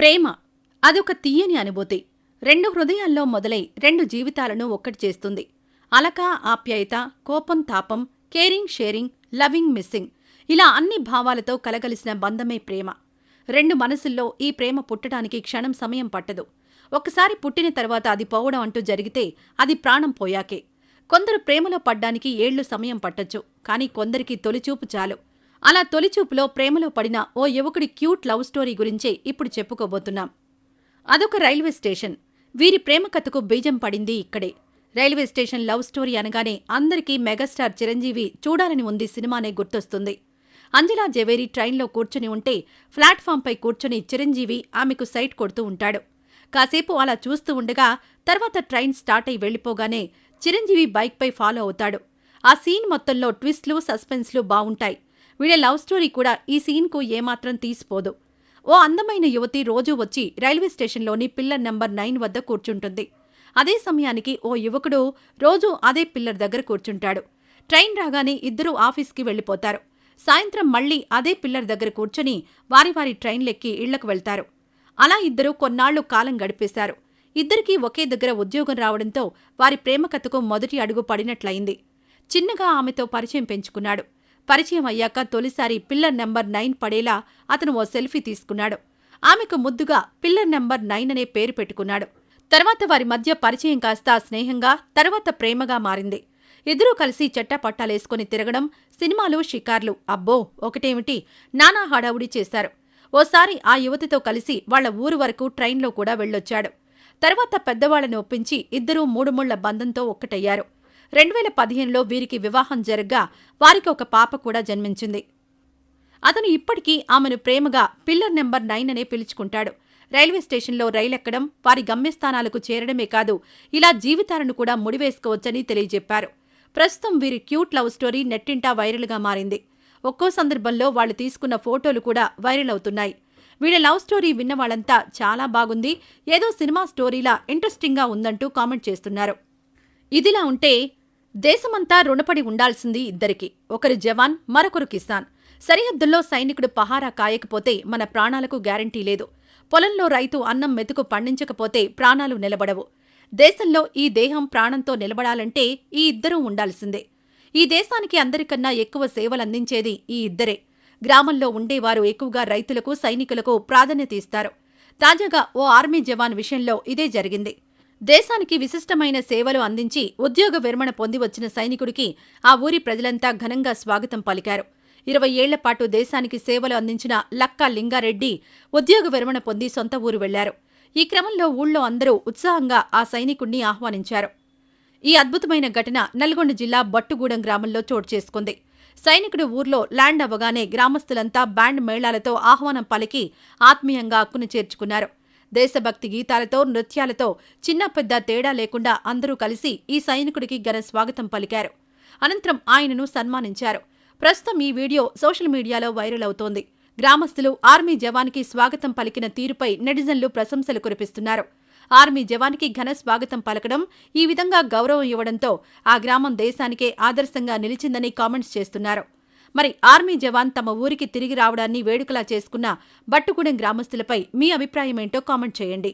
ప్రేమ అదొక తీయని అనుభూతి. రెండు హృదయాల్లో మొదలై రెండు జీవితాలను ఒక్కటి చేస్తుంది. అలక ఆప్యాయత కోపం తాపం కేరింగ్ షేరింగ్ లవింగ్ మిస్సింగ్ ఇలా అన్ని భావాలతో కలగలిసిన బంధమే ప్రేమ. రెండు మనసుల్లో ఈ ప్రేమ పుట్టడానికి క్షణం సమయం పట్టదు. ఒకసారి పుట్టిన తర్వాత అది పోవడం అంటూ జరిగితే అది ప్రాణం పోయాకే. కొందరు ప్రేమలో పడ్డానికి ఏళ్ళు సమయం పట్టొచ్చు కానీ కొందరికి తొలిచూపు చాలు. అలా తొలిచూపులో ప్రేమలో పడిన ఓ యువకుడి క్యూట్ లవ్ స్టోరీ గురించే ఇప్పుడు చెప్పుకోబోతున్నాం. అదొక రైల్వే స్టేషన్. వీరి ప్రేమ కథకు బీజం పడింది ఇక్కడే. రైల్వే స్టేషన్ లవ్ స్టోరీ అనగానే అందరికీ మెగాస్టార్ చిరంజీవి చూడాలని ఉంది సినిమానే గుర్తొస్తుంది. అంజలా జవేరి ట్రైన్లో కూర్చుని ఉంటే ప్లాట్ఫామ్పై కూర్చుని చిరంజీవి ఆమెకు సైట్ కొడుతూ ఉంటాడు. కాసేపు అలా చూస్తూ ఉండగా తర్వాత ట్రైన్ స్టార్ట్ అయి వెళ్ళిపోగానే చిరంజీవి బైక్పై ఫాలో అవుతాడు. ఆ సీన్ మొత్తంలో ట్విస్ట్లు సస్పెన్స్లు బావుంటాయి. వీళ్ళ లవ్ స్టోరీ కూడా ఈ సీన్కు ఏమాత్రం తీసిపోదు. ఓ అందమైన యువతి రోజూ వచ్చి రైల్వే స్టేషన్లోని పిల్లర్ నెంబర్ నైన్ వద్ద కూర్చుంటుంది. అదే సమయానికి ఓ యువకుడు రోజూ అదే పిల్లర్ దగ్గర కూర్చుంటాడు. ట్రైన్ రాగానే ఇద్దరూ ఆఫీస్కి వెళ్ళిపోతారు. సాయంత్రం మళ్ళీ అదే పిల్లర్ దగ్గర కూర్చుని వారి వారి ట్రైన్లెక్కి ఇళ్ళకు వెళ్తారు. అలా ఇద్దరూ కొన్నాళ్ళు కాలం గడిపేశారు. ఇద్దరికీ ఒకే దగ్గర ఉద్యోగం రావడంతో వారి ప్రేమ కథకు మొదటి అడుగు పడినట్లయింది. చిన్నగా ఆమెతో పరిచయం పెంచుకున్నాడు. పరిచయం అయ్యాక తొలిసారి పిల్లర్ నెంబర్ నైన్ పడేలా అతను ఓ సెల్ఫీ తీసుకున్నాడు. ఆమెకు ముద్దుగా పిల్లర్ నెంబర్ నైన్ అనే పేరు పెట్టుకున్నాడు. తర్వాత వారి మధ్య పరిచయం కాస్త స్నేహంగా తర్వాత ప్రేమగా మారింది. ఇద్దరూ కలిసి చెట్టపట్టాలేసుకుని తిరగడం సినిమాలు షికార్లు. అబ్బో! ఒకటేమిటి? నానా హడావుడి చేశారు. ఓసారి ఆ యువతితో కలిసి వాళ్ళ ఊరు వరకు ట్రైన్లో కూడా వెళ్ళొచ్చాడు. తర్వాత పెద్దవాళ్ళను ఒప్పించి ఇద్దరూ మూడుముళ్ళ బంధంతో ఒక్కటయ్యారు. రెండు వేల పదిహేనులో వీరికి వివాహం జరగ్గా వారికి ఒక పాప కూడా జన్మించింది. అతను ఇప్పటికీ ఆమెను ప్రేమగా పిల్లర్ నెంబర్ నైన్ అనే పిలుచుకుంటాడు. రైల్వే స్టేషన్లో రైలెక్కడం వారి గమ్యస్థానాలకు చేరడమే కాదు ఇలా జీవితాలను కూడా ముడివేసుకోవచ్చని తెలియజెప్పారు. ప్రస్తుతం వీరి క్యూట్ లవ్ స్టోరీ నెట్టింటా వైరల్గా మారింది. ఒక్కో సందర్భంలో వాళ్ళు తీసుకున్న ఫోటోలు కూడా వైరల్ అవుతున్నాయి. వీళ్ళ లవ్ స్టోరీ విన్న వాళ్ళంతా చాలా బాగుంది ఏదో సినిమా స్టోరీలా ఇంట్రెస్టింగ్గా ఉందంటూ కామెంట్ చేస్తున్నారు. ఇదిలా ఉంటే దేశమంతా రుణపడి ఉండాల్సింది ఇద్దరికి. ఒకరు జవాన్ మరొకరు కిసాన్. సరిహద్దుల్లో సైనికుడు పహారా కాయకపోతే మన ప్రాణాలకు గ్యారంటీ లేదు. పొలంలో రైతు అన్నం మెతుకు పండించకపోతే ప్రాణాలు నిలబడవు. దేశంలో ఈ దేహం ప్రాణంతో నిలబడాలంటే ఈ ఇద్దరూ ఉండాల్సిందే. ఈ దేశానికి అందరికన్నా ఎక్కువ సేవలందించేది ఈ ఇద్దరే. గ్రామంలో ఉండేవారు ఎక్కువగా రైతులకు సైనికులకు ప్రాధాన్యత ఇస్తారు. తాజాగా ఓ ఆర్మీ జవాన్ విషయంలో ఇదే జరిగింది. దేశానికి విశిష్టమైన సేవలు అందించి ఉద్యోగ విరమణ పొంది వచ్చిన సైనికుడికి ఆ ఊరి ప్రజలంతా ఘనంగా స్వాగతం పలికారు. ఇరవై ఏళ్ళ పాటు దేశానికి సేవలు అందించిన లక్కా లింగారెడ్డి ఉద్యోగ విరమణ పొంది సొంత ఊరు వెళ్ళారు. ఈ క్రమంలో ఊళ్ళో అందరూ ఉత్సాహంగా ఆ సైనికుణ్ణి ఆహ్వానించారు. ఈ అద్భుతమైన ఘటన నల్గొండ జిల్లా బట్టుగూడెం గ్రామంలో చోటు చేసుకుంది. సైనికుడు ఊర్లో ల్యాండ్ అవ్వగానే గ్రామస్తులంతా బ్యాండ్ మేళాలతో ఆహ్వానం పలికి ఆత్మీయంగా అక్కును చేర్చుకున్నారు. దేశభక్తి గీతాలతో నృత్యాలతో చిన్న పెద్ద తేడా లేకుండా అందరూ కలిసి ఈ సైనికుడికి ఘన స్వాగతం పలికారు. అనంతరం ఆయనను సన్మానించారు. ప్రస్తుతం ఈ వీడియో సోషల్ మీడియాలో వైరల్ అవుతోంది. గ్రామస్తులు ఆర్మీ జవాన్కి స్వాగతం పలికిన తీరుపై నెటిజన్లు ప్రశంసలు కురిపిస్తున్నారు. ఆర్మీ జవాన్కి ఘన స్వాగతం పలకడం ఈ విధంగా గౌరవం ఇవ్వడంతో ఆ గ్రామం దేశానికే ఆదర్శంగా నిలిచిందని కామెంట్స్ చేస్తున్నారు. మరి ఆర్మీ జవాన్ తమ ఊరికి తిరిగి రావడాన్ని వేడుకలా చేసుకున్న బట్టుగూడెం గ్రామస్తులపై మీ అభిప్రాయమేంటో కామెంట్ చేయండి.